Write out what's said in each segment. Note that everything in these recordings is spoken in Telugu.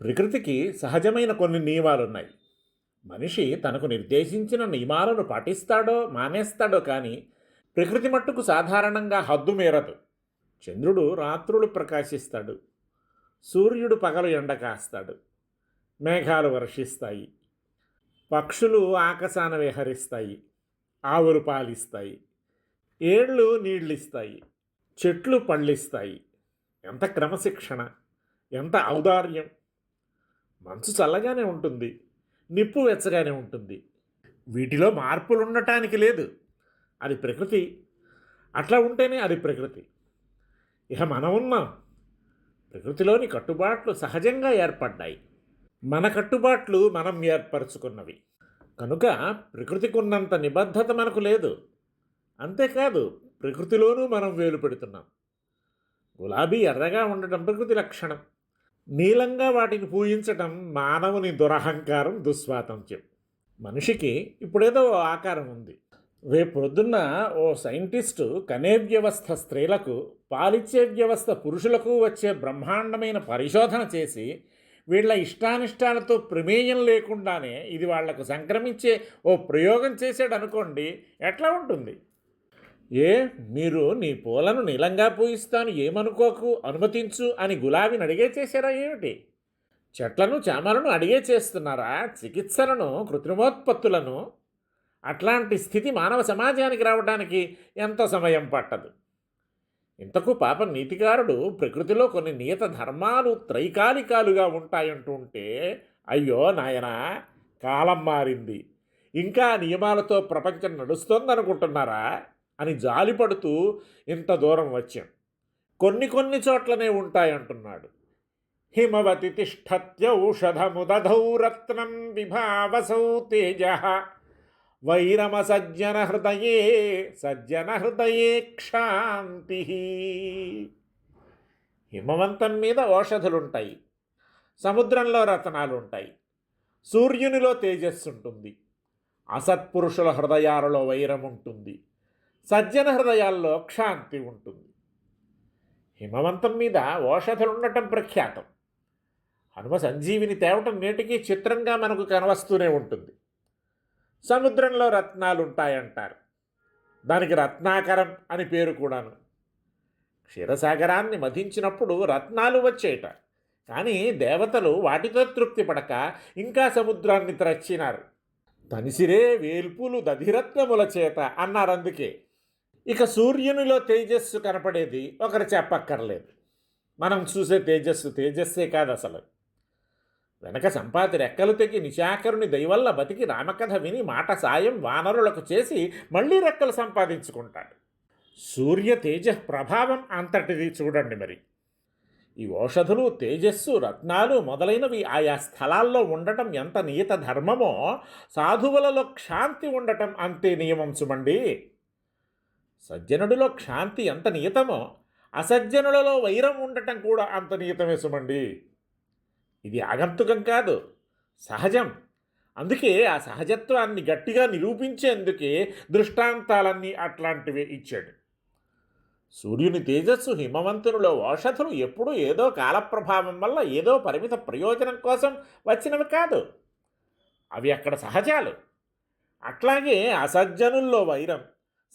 ప్రకృతికి సహజమైన కొన్ని నియమాలున్నాయి. మనిషి తనకు నిర్దేశించిన నియమాలను పాటిస్తాడో మానేస్తాడో కానీ ప్రకృతి మట్టుకు సాధారణంగా హద్దు మేరదు. చంద్రుడు రాత్రులు ప్రకాశిస్తాడు. సూర్యుడు పగలు ఎండ కాస్తాడు. మేఘాలు వర్షిస్తాయి. పక్షులు ఆకాశాన విహరిస్తాయి. ఆవులు పాలిస్తాయి. ఏళ్ళు నీళ్ళిస్తాయి. చెట్లు పళ్ళిస్తాయి ఎంత క్రమశిక్షణ ఎంత ఔదార్యం! మనసు చల్లగానే ఉంటుంది నిప్పు వెచ్చగానే ఉంటుంది. వీటిలో మార్పులు ఉండటానికి లేదు. అది ప్రకృతి. అట్లా ఉంటేనే అది ప్రకృతి. ఇక మనం ఉన్నాం ప్రకృతిలోని కట్టుబాట్లు సహజంగా ఏర్పడ్డాయి. మన కట్టుబాట్లు మనం ఏర్పరచుకున్నవి. కనుక ప్రకృతికి ఉన్నంత నిబద్ధత మనకు లేదు. అంతేకాదు ప్రకృతిలోనూ మనం వేలు పెడుతున్నాం గులాబీ ఎర్రగా ఉండటం ప్రకృతి లక్షణం. నీలంగా వాటిని పూజించటం మానవుని దురహంకారం దుస్వాతంత్యం మనిషికి ఇప్పుడేదో ఓ ఆకారం ఉంది. రేపొద్దున్న ఓ సైంటిస్టు కనే వ్యవస్థ స్త్రీలకు పాలిచ్చే వ్యవస్థ పురుషులకు వచ్చే బ్రహ్మాండమైన పరిశోధన చేసి వీళ్ళ ఇష్టానిష్టాలతో ప్రమేయం లేకుండానే ఇది వాళ్ళకు సంక్రమించే ఓ ప్రయోగం చేశాడు అనుకోండి ఎట్లా ఉంటుంది? ఏ మీరు నీ పూలను నీలంగా పూయిస్తాను ఏమనుకోకు అనుమతించు అని గులాబీని అడిగే చేశారా ఏమిటి? చెట్లను చామలను అడిగే చేస్తున్నారా? చికిత్సలను కృత్రిమోత్పత్తులను? అట్లాంటి స్థితి మానవ సమాజానికి రావడానికి ఎంత సమయం పట్టదు? ఇంతకు పాపం నీతికారుడు ప్రకృతిలో కొన్ని నియత ధర్మాలు త్రైకాలికాలుగా ఉంటాయంటుంటే అయ్యో నాయనా కాలం మారింది. ఇంకా నియమాలతో ప్రపంచం నడుస్తోందనుకుంటున్నారా? అని జాలిపడుతూ ఇంత దూరం వచ్చాం. కొన్ని కొన్ని చోట్లనే ఉంటాయంటున్నాడు. హిమవతి తిష్టత్యౌషధముదధౌ రత్నం విభావసౌ తేజ. వైరమ సజ్జన హృదయే సజ్జన హృదయే క్షాంతి. హిమవంతం మీద ఔషధులుంటాయి. సముద్రంలో రతనాలు ఉంటాయి సూర్యునిలో తేజస్సు ఉంటుంది అసత్పురుషుల హృదయాలలో వైరం ఉంటుంది సజ్జన హృదయాల్లో క్షాంతి ఉంటుంది. హిమవంతం మీద ఓషధులు ఉండటం ప్రఖ్యాతం. హనుమ సంజీవిని తేవటం నేటికి చిత్రంగా మనకు కనవస్తూనే ఉంటుంది. సముద్రంలో రత్నాలు ఉంటాయంటారు దానికి రత్నాకరం అని పేరు కూడాను. క్షీరసాగరాన్ని మధించినప్పుడు రత్నాలు వచ్చేట. కానీ దేవతలు వాటితో తృప్తి పడక ఇంకా సముద్రాన్ని త్రచ్చినారు. తనిసిరే వేల్పులు దధిరత్నముల చేత అన్నారు అందుకే. ఇక సూర్యునిలో తేజస్సు కనపడేది ఒకరు చెప్పక్కర్లేదు. మనం చూసే తేజస్సు తేజస్సే కాదు అసలు. వెనక సంపాతి రెక్కలు తెగి నిశాకరుని దయవల్ల బతికి రామకథ విని మాట సాయం వానరులకు చేసి మళ్ళీ రెక్కలు సంపాదించుకుంటాడు. సూర్య తేజ ప్రభావం అంతటిది చూడండి మరి. ఈ ఔషధులు తేజస్సు రత్నాలు మొదలైనవి ఆయా స్థలాల్లో ఉండటం ఎంత నియత ధర్మమో సాధువులలో క్షాంతి ఉండటం అంతే నియమం సుమండి. సజ్జనుడిలో క్షాంతి ఎంత నియతమో అసజ్జనులలో వైరం ఉండటం కూడా అంత నియతమే సుమండి. ఇది ఆగంతుకం కాదు సహజం. అందుకే ఆ సహజత్వాన్ని గట్టిగా నిరూపించేందుకే దృష్టాంతాలన్నీ అట్లాంటివే ఇచ్చాడు. సూర్యుని తేజస్సు హిమవంతునిలో ఔషధులు ఎప్పుడూ ఏదో కాలప్రభావం వల్ల ఏదో పరిమిత ప్రయోజనం కోసం వచ్చినవి కాదు. అవి అక్కడ సహజాలు. అట్లాగే అసజ్జనుల్లో వైరం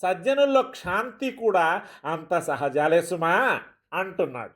సజ్జనుల్లో క్షాంతి కూడా అంత సహజాలే సుమా అంటున్నాడు.